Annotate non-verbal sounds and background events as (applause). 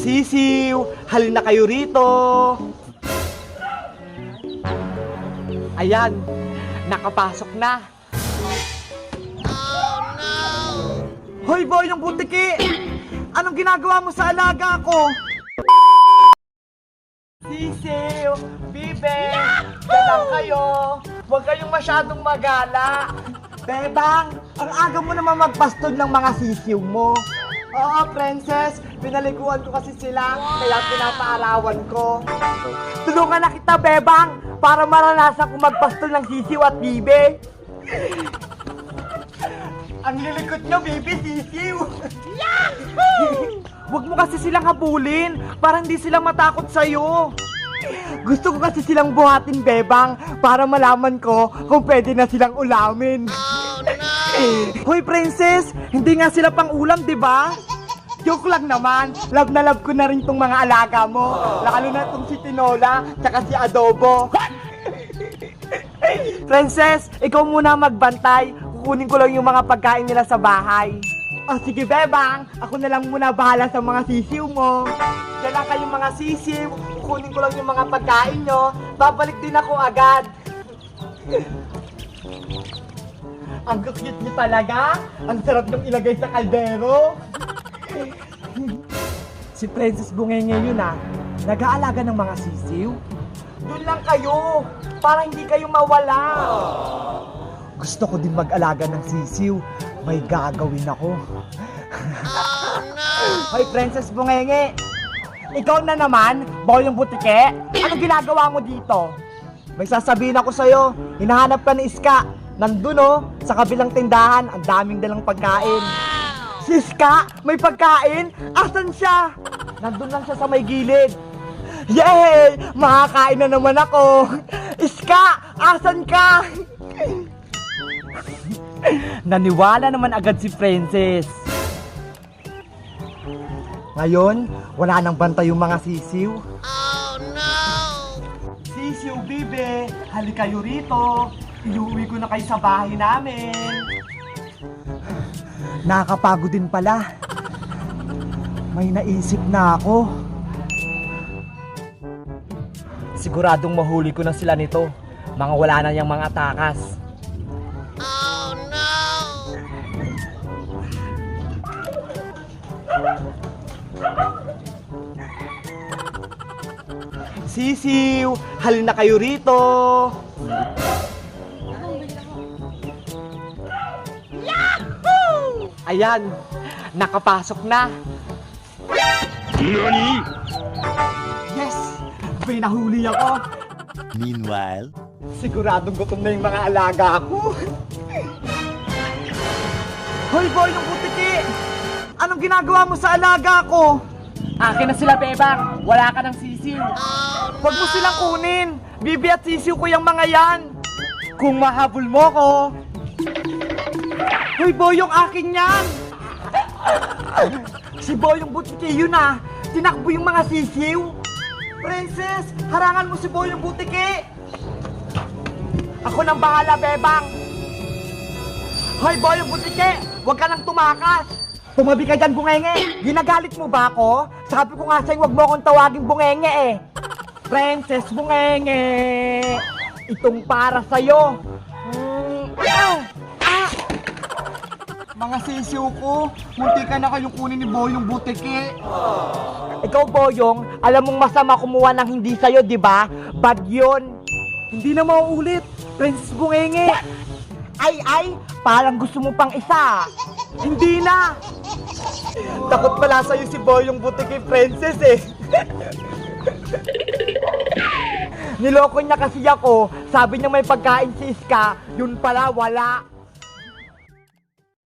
Sisiw, halina kayo rito. Ayan, nakapasok na. Hoy boy, yung butiki! Anong ginagawa mo sa alaga ko? Sisiw, Bibe, dalang kayo. Huwag kayong masyadong magala. Bebang, ang aga mo naman magpastod ng mga sisiw mo. Oo, princess. Pinaliguan ko kasi sila, kaya pinapaarawan ko. Tulungan na kita, Bebang, para maranasan ko magpastol ng sisiw at bibe. (laughs) Ang lilikot nyo, baby, sisiw! Huwag mo kasi silang habulin para hindi sila matakot sa'yo. Gusto ko kasi silang buhatin, Bebang, para malaman ko kung pwede na silang ulamin. Hoy, princess! Hindi nga sila pang ulam, di ba? Joke lang naman. Love na love ko na rin tong mga alaga mo. Lalo na tong si Tinola, tsaka si Adobo. (laughs) Princess, ikaw muna magbantay. Kukunin ko lang yung mga pagkain nila sa bahay. Oh, sige, Bebang. Ako na lang muna bahala sa mga sisiw mo. Diyan lang kayong mga sisiw. Kukunin ko lang yung mga pagkain nyo. Babalik din ako agad. Ang cute niyo talaga. Ang sarap niyong ilagay sa kaldero. si Princess Bungenge yun ah. Nag-aalaga ng mga sisiw. Doon lang kayo. Para hindi kayo mawala. Gusto ko din mag-alaga ng sisiw. May gagawin ako. Hoy, Princess Bungenge. Ikaw na naman, boyong butike. Anong ginagawa mo dito? May sasabihin ako sa'yo. Hinahanap ka ni Iska. Nandun oh, sa kabilang tindahan, ang daming dalang pagkain. Si Iska, may pagkain? Asan siya? Nandun lang siya sa may gilid. Yay! Makakain na naman ako! Iska, asan ka? (laughs) Naniwala naman agad si Princess. Ngayon, wala nang bantay yung mga sisiw. Oh no! Sisiw, bibe, hali kayo rito. Iuwi ko na kayo sa bahay namin. Nakakapagod din pala. May naisip na ako. Siguradong mahuli ko na sila nito. Mga wala na niyang mga takas. Sisiw, halin na kayo rito. Ayan, nakapasok na. NANI? Yes! May nahuli ako. Meanwhile, Siguradong gutom na yung mga alaga ko. Hoy boy, yung butiki! Anong ginagawa mo sa alaga ko? Akin na sila, Bebang. Wala ka ng sisiw. Huwag mo silang kunin. Bibi at sisiw ko yung mga yan. Kung mahabol mo ko. Hoy boy, yung akin yan. Si Boy yung butiki yun ah. Tinakbo yung mga sisiw. Princess, harangan mo si Boy yung butiki. Ako nang bahala, Bebang. Hoy, boy, yung butike! Huwag ka nang tumakas! Tumabi ka dyan, bungenge! Ginagalit mo ba ako? Sabi ko nga sa'yo, huwag mo akong tawaging bungenge eh! Princess Bungenge! Itong para sa'yo! Mga sisiw ko, munti ka na kayong kunin ni Boyong butike. Ikaw, Boyong, alam mong masama kumuha ng hindi sa'yo, di ba? Bad yun. Hindi na mauulit. Princess Bungenge. Ay, ay, parang gusto mo pang isa. Hindi na. Takot pala sa'yo si Boyong Butiki Princess eh. Niloko niya kasi ako. Sabi niya may pagkain si Iska. Yun pala, wala.